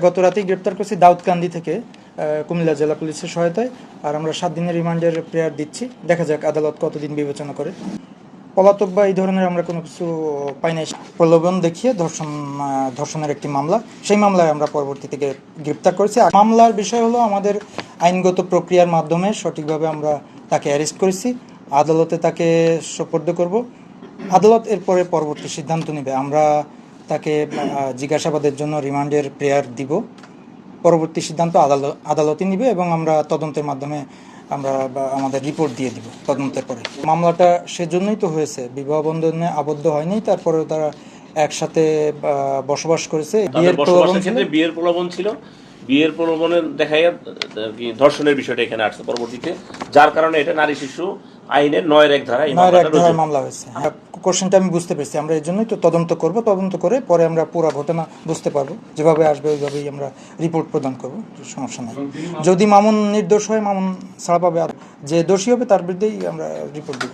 গত রাতেই গ্রেপ্তার করছি দাউদকান্দি থেকে কুমিল্লা জেলা পুলিশের সহায়তায়, আর আমরা সাত দিনের রিমান্ডের প্রেয়ার দিচ্ছি। দেখা যাক আদালত কতদিন বিবেচনা করে। পলাতক বা এই ধরনের আমরা কোনো কিছু পাই নাই। প্রলোভন দেখিয়ে ধর্ষণ ধর্ষণের একটি মামলা। সেই মামলায় আমরা পরবর্তীতে গ্রে- গ্রেপ্তার করেছি। মামলার বিষয় হলো আমাদের আইনগত প্রক্রিয়ার মাধ্যমে সঠিকভাবে আমরা তাকে অ্যারেস্ট করেছি। আদালতে তাকে সোপর্দ করব। আদালত এরপরে পরবর্তী সিদ্ধান্ত নেবে। আমরা তাকে জিজ্ঞাসাবাদের জন্য রিমান্ডের প্রেয়ার দিব। পরবর্তী সিদ্ধান্ত আদালত আদালতই নিবে এবং আমরা তদন্তের মাধ্যমে আমরা আমাদের রিপোর্ট দিয়ে দিব তদন্তের পরে। মামলাটা সেজন্যই তো হয়েছে। বিবাহ বন্ধনে আবদ্ধ হয়নি তারপরে তারা একসাথে বসবাস করেছে। বিয়ের প্রলোভন ছিল। বিয়ের প্রলোভন ছিল। বিয়ের প্রলোভনের দেখাইয়া আর কি ধর্ষণের বিষয়টা এখানে আসছে। পরবর্তীতে যার কারণে এটা নারী শিশু আইনের নয়ের এক ধারা মামলা হয়েছে। কোশ্চেনটা আমি বুঝতে পেরেছি। আমরা এই জন্যই তো তদন্ত করব, তদন্ত করে পরে আমরা পুরো ঘটনা বুঝতে পারব। যেভাবে আসবে, ওইভাবেই আমরা রিপোর্ট প্রদান করব। সমস্যা নেই। যদি মামুন নির্দোষ হয়, মামুন ছাড়া পাবে আর যে দোষী হবে, তার বিরুদ্ধেই আমরা রিপোর্ট দিব।